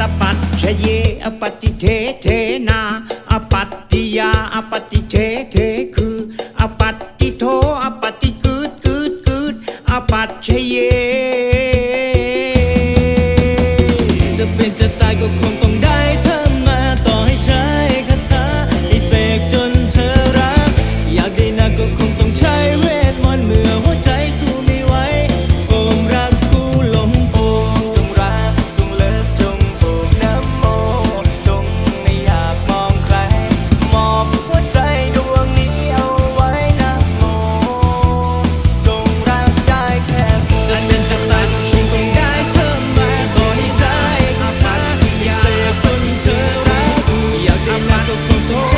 ตปัจชยอปฏิเทเทนาอปัตติยาอปฏิเทเทคืออปัตติโทอปฏิกืดกืดกืดอปัเชยจะเป็นจะตายก็คงต้องได้เธอ eu sou.